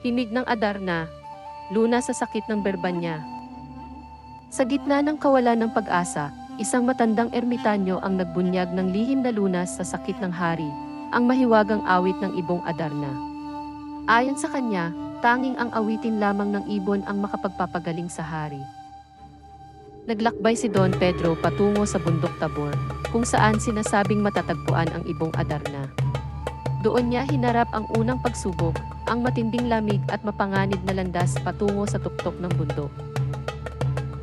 Himig ng Adarna, luna sa sakit ng berbanya. Sa gitna ng kawalan ng pag-asa, isang matandang ermitanyo ang nagbunyag ng lihim na lunas sa sakit ng hari, ang mahiwagang awit ng ibong Adarna. Ayon sa kanya, tanging ang awitin lamang ng ibon ang makapagpapagaling sa hari. Naglakbay si Don Pedro patungo sa bundok Tabor, kung saan sinasabing matatagpuan ang ibong Adarna. Doon niya hinarap ang unang pagsubok, ang matinding lamig at mapanganib na landas patungo sa tuktok ng bundok.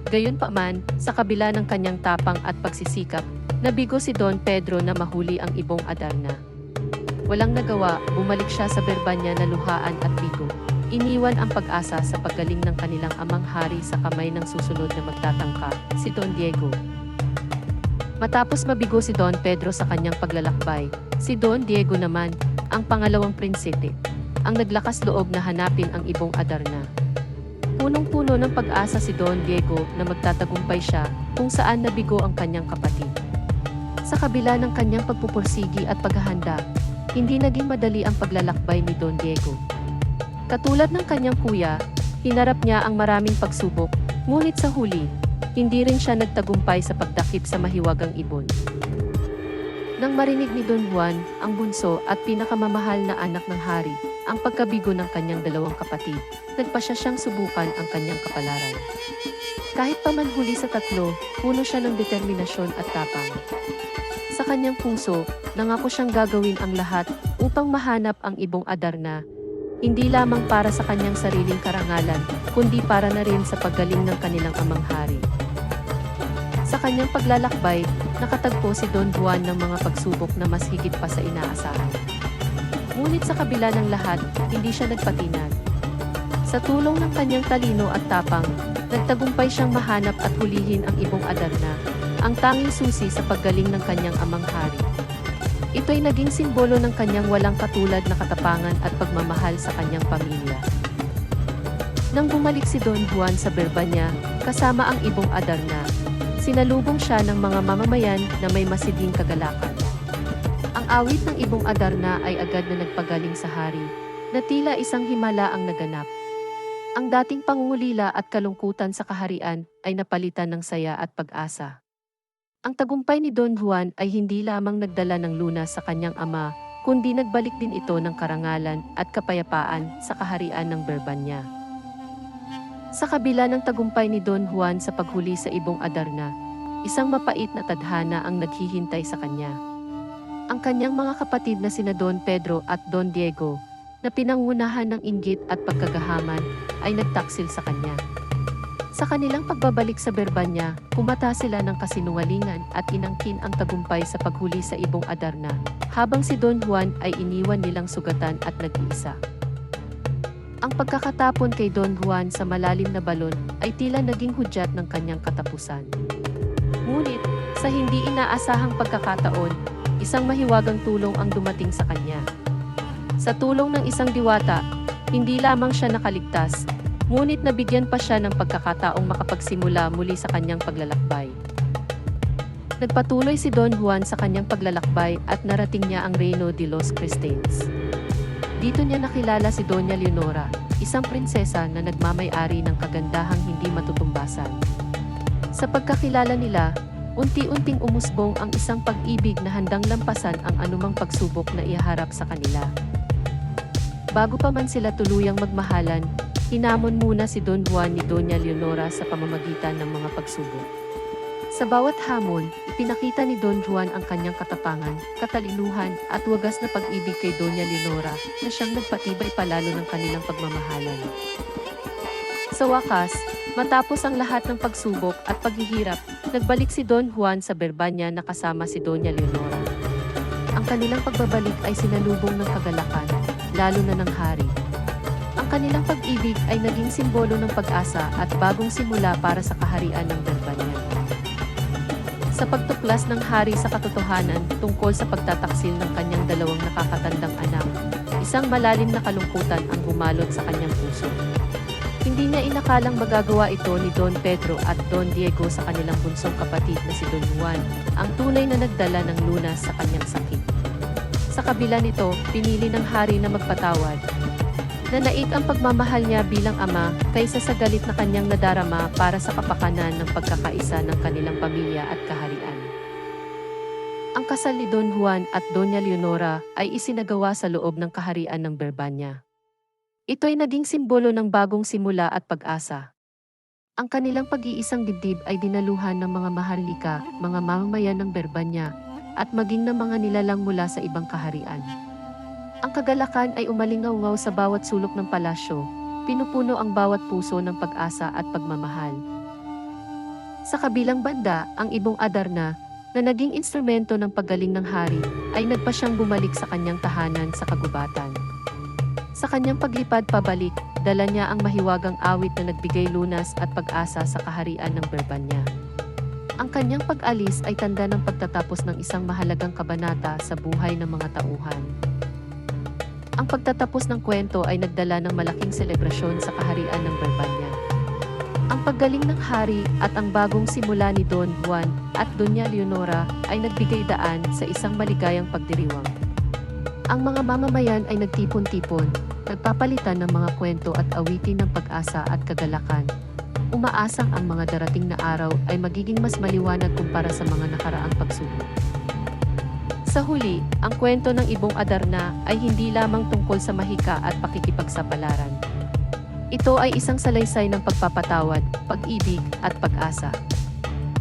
Gayunpaman, sa kabila ng kanyang tapang at pagsisikap, nabigo si Don Pedro na mahuli ang ibong Adarna. Walang nagawa, bumalik siya sa berbanya na luhaan at bigo. Iniwan ang pag-asa sa paggaling ng kanilang amang hari sa kamay ng susunod na magtatangka, si Don Diego. Matapos mabigo si Don Pedro sa kanyang paglalakbay, si Don Diego naman, ang pangalawang prinsipte, ang naglakas loob na hanapin ang ibong Adarna. Punong-puno ng pag-asa si Don Diego na magtatagumpay siya kung saan nabigo ang kanyang kapatid. Sa kabila ng kanyang pagpupursigi at paghahanda, hindi naging madali ang paglalakbay ni Don Diego. Katulad ng kanyang kuya, hinarap niya ang maraming pagsubok, ngunit sa huli, hindi rin siya nagtagumpay sa pagdakip sa mahiwagang ibon. Nang marinig ni Don Juan, ang bunso at pinakamamahal na anak ng hari, ang pagkabigo ng kanyang dalawang kapatid, nagpasya siyang subukan ang kanyang kapalaran. Kahit pa man huli sa tatlo, puno siya ng determinasyon at tapang. Sa kanyang puso, nangako siyang gagawin ang lahat upang mahanap ang ibong Adarna, hindi lamang para sa kanyang sariling karangalan, kundi para na rin sa paggaling ng kanilang amang hari. Sa kanyang paglalakbay, nakatagpo si Don Juan ng mga pagsubok na mas higit pa sa inaasahan. Ngunit sa kabila ng lahat, hindi siya nagpatinag. Sa tulong ng kanyang talino at tapang, nagtagumpay siyang mahanap at hulihin ang ibong Adarna, ang tanging susi sa paggaling ng kanyang amang hari. Ito'y naging simbolo ng kanyang walang katulad na katapangan at pagmamahal sa kanyang pamilya. Nang bumalik si Don Juan sa Berbanya, kasama ang ibong Adarna, sinalubong siya ng mga mamamayan na may masiding kagalakan. Ang awit ng ibong Adarna ay agad na nagpagaling sa hari, na tila isang himala ang naganap. Ang dating pangungulila at kalungkutan sa kaharian ay napalitan ng saya at pag-asa. Ang tagumpay ni Don Juan ay hindi lamang nagdala ng lunas sa kanyang ama, kundi nagbalik din ito ng karangalan at kapayapaan sa kaharian ng Berbanya. Sa kabila ng tagumpay ni Don Juan sa paghuli sa ibong Adarna, isang mapait na tadhana ang naghihintay sa kanya. Ang kanyang mga kapatid na sina Don Pedro at Don Diego, na pinangunahan ng inggit at pagkagahaman, ay nagtaksil sa kanya. Sa kanilang pagbabalik sa Berbanya, kumata sila ng kasinungalingan at inangkin ang tagumpay sa paghuli sa ibong Adarna, habang si Don Juan ay iniwan nilang sugatan at nag-iisa. Ang pagkakatapon kay Don Juan sa malalim na balon ay tila naging hudyat ng kanyang katapusan. Ngunit, sa hindi inaasahang pagkakataon, isang mahiwagang tulong ang dumating sa kanya. Sa tulong ng isang diwata, hindi lamang siya nakaligtas, ngunit nabigyan pa siya ng pagkakataong makapagsimula muli sa kanyang paglalakbay. Nagpatuloy si Don Juan sa kanyang paglalakbay at narating niya ang Reino de los Cristales. Dito niya nakilala si Doña Leonora, isang prinsesa na nagmamay-ari ng kagandahang hindi matutumbasan. Sa pagkakilala nila, unti-unting umusbong ang isang pag-ibig na handang lampasan ang anumang pagsubok na iharap sa kanila. Bago pa man sila tuluyang magmahalan, hinamon muna si Don Juan ni Doña Leonora sa pamamagitan ng mga pagsubok. Sa bawat hamon, ipinakita ni Don Juan ang kanyang katapangan, katalinuhan at wagas na pag-ibig kay Doña Leonora na siyang nagpatibay palalo ng kanilang pagmamahalan. Sa wakas, matapos ang lahat ng pagsubok at paghihirap, nagbalik si Don Juan sa Berbanya na kasama si Doña Leonora. Ang kanilang pagbabalik ay sinalubong ng kagalakan, lalo na ng hari. Ang kanilang pag-ibig ay naging simbolo ng pag-asa at bagong simula para sa kaharian ng Berbanya. Sa pagtuklas ng hari sa katotohanan tungkol sa pagtataksil ng kanyang dalawang nakakatandang anak, isang malalim na kalungkutan ang bumalot sa kanyang puso. Hindi niya inakalang magagawa ito ni Don Pedro at Don Diego sa kanilang bunsong kapatid na si Don Juan, ang tunay na nagdala ng lunas sa kanyang sakit. Sa kabila nito, pinili ng hari na magpatawad. Nanaig ang pagmamahal niya bilang ama kaysa sa galit na kanyang nadarama para sa kapakanan ng pagkakaisa ng kanilang pamilya at kaharian. Ang kasal ni Don Juan at Doña Leonora ay isinagawa sa loob ng kaharian ng Berbanya. Ito ay naging simbolo ng bagong simula at pag-asa. Ang kanilang pag-iisang dibdib ay dinaluhan ng mga maharlika, mga mamamayan ng Berbanya, at maging ng mga nilalang mula sa ibang kaharian. Ang kagalakan ay umalingaw sa bawat sulok ng palasyo, pinupuno ang bawat puso ng pag-asa at pagmamahal. Sa kabilang banda, ang ibong Adarna, na naging instrumento ng paggaling ng hari, ay nagpa siyang bumalik sa kanyang tahanan sa kagubatan. Sa kanyang paglipad pabalik, dala niya ang mahiwagang awit na nagbigay lunas at pag-asa sa kaharian ng Berbanya. Ang kanyang pag-alis ay tanda ng pagtatapos ng isang mahalagang kabanata sa buhay ng mga tauhan. Ang pagtatapos ng kwento ay nagdala ng malaking selebrasyon sa kaharian ng Berbanya. Ang paggaling ng hari at ang bagong simula ni Don Juan at Doña Leonora ay nagbigay daan sa isang maligayang pagdiriwang. Ang mga mamamayan ay nagtipon-tipon, nagpapalitan ng mga kwento at awitin ng pag-asa at kagalakan. Umaasang ang mga darating na araw ay magiging mas maliwanag kumpara sa mga nakaraang pagsubok. Sa huli, ang kwento ng Ibong Adarna ay hindi lamang tungkol sa mahika at pakikipagsapalaran. Ito ay isang salaysay ng pagpapatawad, pag-ibig, at pag-asa.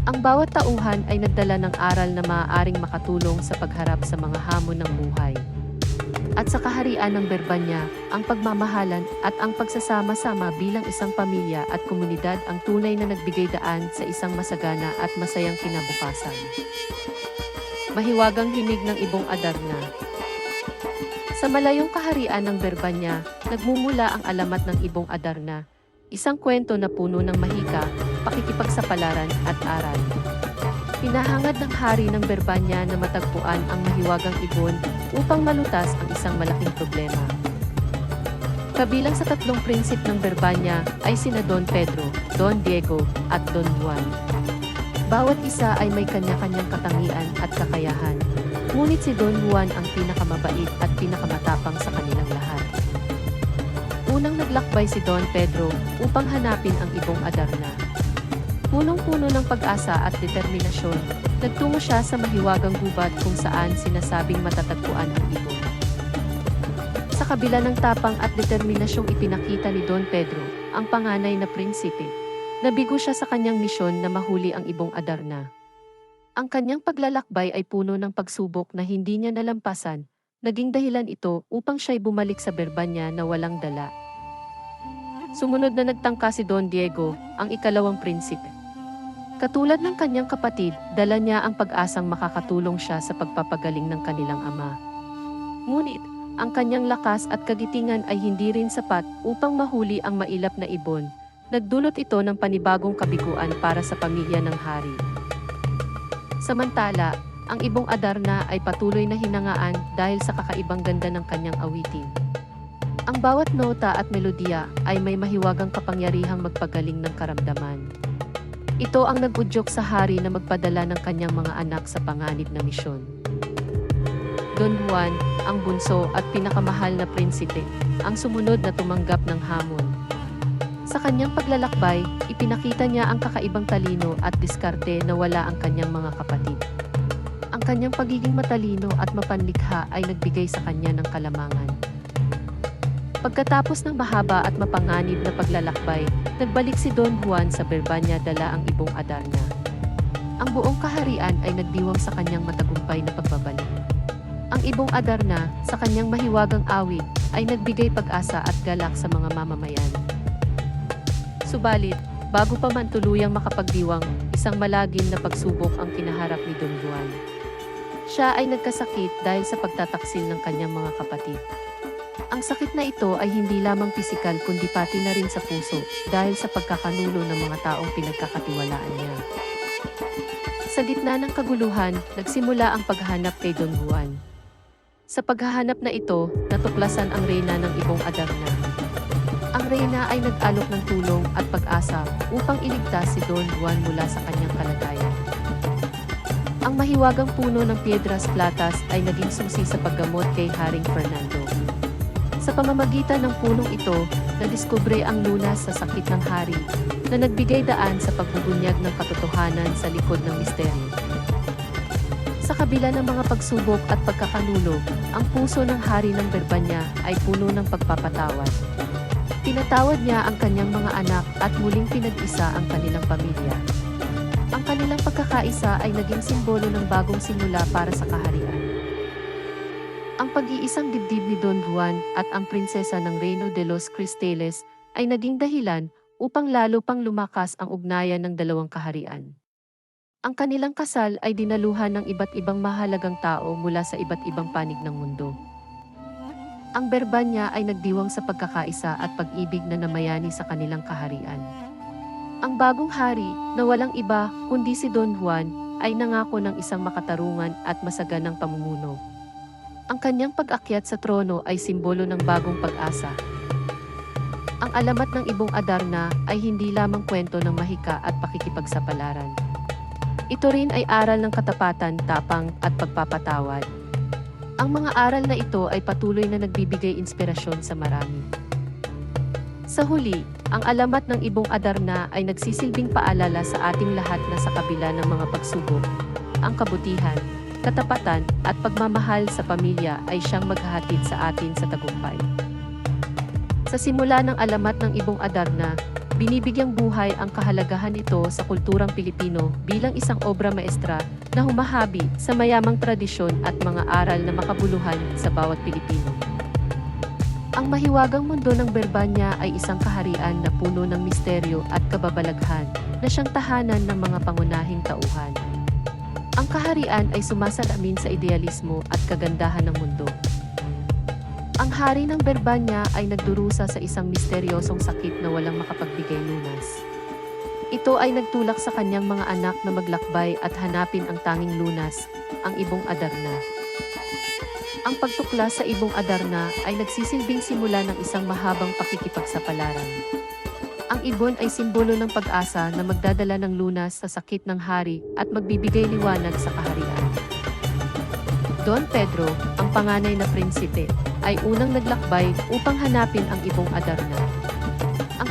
Ang bawat tauhan ay nagdala ng aral na maaaring makatulong sa pagharap sa mga hamon ng buhay. At sa kaharian ng Berbanya, ang pagmamahalan at ang pagsasama-sama bilang isang pamilya at komunidad ang tunay na nagbigay daan sa isang masagana at masayang kinabukasan. Mahiwagang hinig ng ibong Adarna Sa malayong kaharian ng Berbanya, nagmumula ang alamat ng ibong Adarna, isang kwento na puno ng mahika, pakikipagsapalaran at aral. Pinahangad ng hari ng Berbanya na matagpuan ang mahiwagang ibon upang malutas ang isang malaking problema. Kabilang sa tatlong prinsip ng Berbanya ay sina Don Pedro, Don Diego, at Don Juan. Bawat isa ay may kanya-kanyang katangian at kakayahan. Ngunit si Don Juan ang pinakamabait at pinakamatapang sa kanilang lahat. Unang naglakbay si Don Pedro upang hanapin ang ibong Adarna. Punong-puno ng pag-asa at determinasyon, nagtungo siya sa mahiwagang gubat kung saan sinasabing matatagpuan ang ibon. Sa kabila ng tapang at determinasyong ipinakita ni Don Pedro, ang panganay na prinsipe, nabigo siya sa kanyang misyon na mahuli ang ibong Adarna. Ang kanyang paglalakbay ay puno ng pagsubok na hindi niya nalampasan, naging dahilan ito upang siya'y bumalik sa Berbanya na walang dala. Sumunod na nagtangka si Don Diego, ang ikalawang prinsipe. Katulad ng kanyang kapatid, dala niya ang pag-asang makakatulong siya sa pagpapagaling ng kanilang ama. Ngunit, ang kanyang lakas at kagitingan ay hindi rin sapat upang mahuli ang mailap na ibon. Nagdulot ito ng panibagong kabiguan para sa pamilya ng hari. Samantala, ang ibong Adarna ay patuloy na hinangaan dahil sa kakaibang ganda ng kanyang awitin. Ang bawat nota at melodiya ay may mahiwagang kapangyarihang magpagaling ng karamdaman. Ito ang nagudyok sa hari na magpadala ng kanyang mga anak sa panganib na misyon. Don Juan, ang bunso at pinakamahal na prinsipe, ang sumunod na tumanggap ng hamon. Sa kanyang paglalakbay, ipinakita niya ang kakaibang talino at diskarte na wala ang kanyang mga kapatid. Ang kanyang pagiging matalino at mapanlikha ay nagbigay sa kanya ng kalamangan. Pagkatapos ng mahaba at mapanganib na paglalakbay, nagbalik si Don Juan sa Berbanya dala ang ibong Adarna. Ang buong kaharian ay nagdiwang sa kanyang matagumpay na pagbabalik. Ang ibong Adarna, sa kanyang mahiwagang awit, ay nagbigay pag-asa at galak sa mga mamamayan. Subalit, bago pa man tuluyang makapagdiwang, isang malagim na pagsubok ang kinaharap ni Don Juan. Siya ay nagkasakit dahil sa pagtataksil ng kanyang mga kapatid. Ang sakit na ito ay hindi lamang pisikal kundi pati na rin sa puso dahil sa pagkakanulo ng mga taong pinagkakatiwalaan niya. Sa gitna ng kaguluhan, nagsimula ang paghahanap kay Don Juan. Sa paghahanap na ito, natuklasan ang reyna ng ibong Adarna. Reyna ay nag-alok ng tulong at pag-asa upang iligtas si Don Juan mula sa kanyang kalagayan. Ang mahiwagang puno ng Piedras Platas ay naging susi sa paggamot kay Haring Fernando. Sa pamamagitan ng punong ito, nadiskubre ang lunas sa sakit ng hari na nagbigay daan sa pagbubunyag ng katotohanan sa likod ng misteryo. Sa kabila ng mga pagsubok at pagkakanulo, ang puso ng hari ng Berbanya ay puno ng pagpapatawad. Pinatawad niya ang kanyang mga anak at muling pinag-isa ang kanilang pamilya. Ang kanilang pagkakaisa ay naging simbolo ng bagong simula para sa kaharian. Ang pag-iisang dibdib ni Don Juan at ang prinsesa ng Reino de los Cristales ay naging dahilan upang lalo pang lumakas ang ugnayan ng dalawang kaharian. Ang kanilang kasal ay dinaluhan ng iba't ibang mahalagang tao mula sa iba't ibang panig ng mundo. Ang Berbanya ay nagdiwang sa pagkakaisa at pag-ibig na namayani sa kanilang kaharian. Ang bagong hari, na walang iba kundi si Don Juan, ay nangako ng isang makatarungan at masaganang pamumuno. Ang kanyang pag-akyat sa trono ay simbolo ng bagong pag-asa. Ang alamat ng ibong Adarna ay hindi lamang kwento ng mahika at pakikipagsapalaran. Ito rin ay aral ng katapatan, tapang at pagpapatawad. Ang mga aral na ito ay patuloy na nagbibigay inspirasyon sa marami. Sa huli, ang alamat ng ibong Adarna ay nagsisilbing paalala sa ating lahat na sa kabila ng mga pagsubok, ang kabutihan, katapatan at pagmamahal sa pamilya ay siyang maghahatid sa atin sa tagumpay. Sa simula ng alamat ng ibong Adarna, binibigyang buhay ang kahalagahan nito sa kulturang Pilipino bilang isang obra maestra na humahabi sa mayamang tradisyon at mga aral na makabuluhan sa bawat Pilipino. Ang mahiwagang mundo ng Berbanya ay isang kaharian na puno ng misteryo at kababalaghan na siyang tahanan ng mga pangunahing tauhan. Ang kaharian ay sumasalamin sa idealismo at kagandahan ng mundo. Ang hari ng Berbanya ay nagdurusa sa isang misteryosong sakit na walang makapagbigay lunas. Ito ay nagtulak sa kanyang mga anak na maglakbay at hanapin ang tanging lunas, ang ibong Adarna. Ang pagtuklas sa ibong Adarna ay nagsisilbing simula ng isang mahabang pakikipagsapalaran. Ang ibon ay simbolo ng pag-asa na magdadala ng lunas sa sakit ng hari at magbibigay liwanag sa kaharian. Don Pedro, ang panganay na prinsipe, ay unang naglakbay upang hanapin ang ibong Adarna.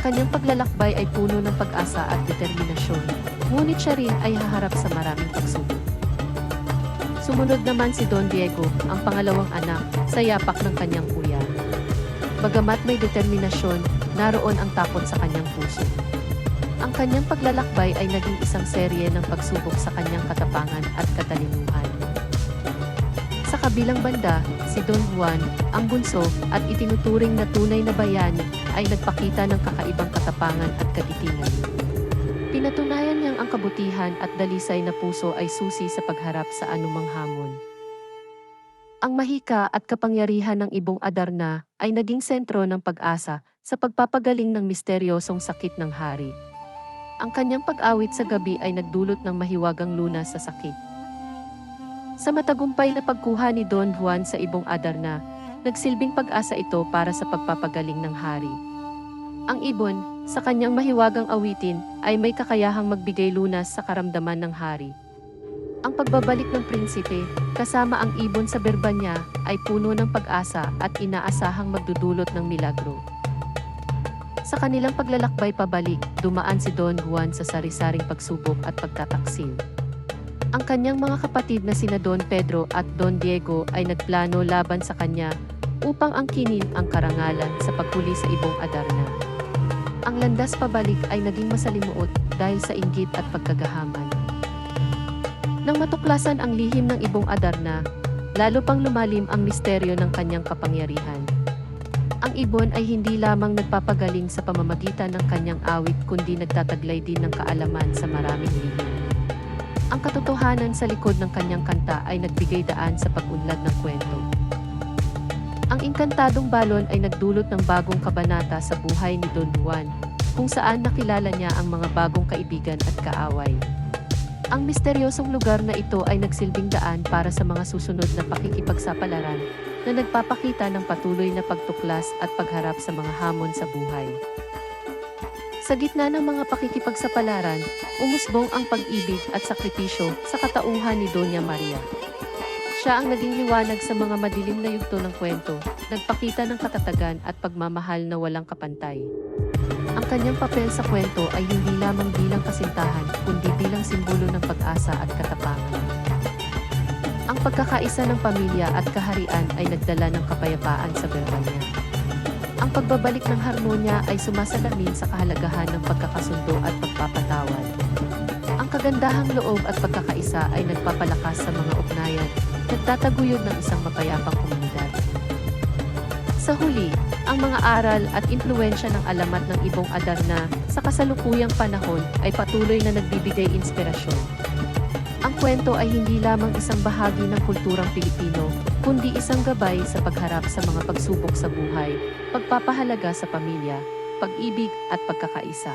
Ang kanyang paglalakbay ay puno ng pag-asa at determinasyon, ngunit siya rin ay haharap sa maraming pagsubok. Sumunod naman si Don Diego, ang pangalawang anak, sa yapak ng kanyang kuya. Bagamat may determinasyon, naroon ang takot sa kanyang puso. Ang kanyang paglalakbay ay naging isang serye ng pagsubok sa kanyang katapangan at katalinuhan. Kabilang banda, si Don Juan, ang bunso at itinuturing na tunay na bayani, ay nagpakita ng kakaibang katapangan at katitingan. Pinatunayan niyang ang kabutihan at dalisay na puso ay susi sa pagharap sa anumang hamon. Ang mahika at kapangyarihan ng ibong Adarna ay naging sentro ng pag-asa sa pagpapagaling ng misteryosong sakit ng hari. Ang kanyang pag-awit sa gabi ay nagdulot ng mahiwagang lunas sa sakit. Sa matagumpay na pagkuha ni Don Juan sa ibong Adarna, nagsilbing pag-asa ito para sa pagpapagaling ng hari. Ang ibon, sa kanyang mahiwagang awitin, ay may kakayahang magbigay lunas sa karamdaman ng hari. Ang pagbabalik ng prinsipe, kasama ang ibon sa Berbanya, ay puno ng pag-asa at inaasahang magdudulot ng milagro. Sa kanilang paglalakbay pabalik, dumaan si Don Juan sa sari-saring pagsubok at pagtataksil. Ang kanyang mga kapatid na sina Don Pedro at Don Diego ay nagplano laban sa kanya upang angkinin ang karangalan sa paghuli sa ibong Adarna. Ang landas pabalik ay naging masalimuot dahil sa inggit at pagkagahaman. Nang matuklasan ang lihim ng ibong Adarna, lalo pang lumalim ang misteryo ng kanyang kapangyarihan. Ang ibon ay hindi lamang nagpapagaling sa pamamagitan ng kanyang awit kundi nagtataglay din ng kaalaman sa maraming lihim. Katotohanan sa likod ng kanyang kanta ay nagbigay daan sa pag-unlad ng kwento. Ang inkantadong balon ay nagdulot ng bagong kabanata sa buhay ni Don Juan, kung saan nakilala niya ang mga bagong kaibigan at kaaway. Ang misteryosong lugar na ito ay nagsilbing daan para sa mga susunod na pakikipagsapalaran na nagpapakita ng patuloy na pagtuklas at pagharap sa mga hamon sa buhay. Sa gitna ng mga pakikipagsapalaran, umusbong ang pag-ibig at sakripisyo sa katauhan ni Doña Maria. Siya ang naging liwanag sa mga madilim na yugto ng kwento, nagpakita ng katatagan at pagmamahal na walang kapantay. Ang kanyang papel sa kwento ay hindi lamang bilang kasintahan, kundi bilang simbolo ng pag-asa at katapangan. Ang pagkakaisa ng pamilya at kaharian ay nagdala ng kapayapaan sa Berbanya. Ang pagbabalik ng harmonya ay sumasalamin sa kahalagahan ng pagkakasundo at pagpapatawad. Ang kagandahang loob at pagkakaisa ay nagpapalakas sa mga ugnayan, nagtataguyod ng isang mapayapang komunidad. Sa huli, ang mga aral at impluensya ng alamat ng ibong Adarna sa kasalukuyang panahon ay patuloy na nagbibigay inspirasyon. Ang kwento ay hindi lamang isang bahagi ng kulturang Pilipino, kundi isang gabay sa pagharap sa mga pagsubok sa buhay, pagpapahalaga sa pamilya, pag-ibig at pagkakaisa.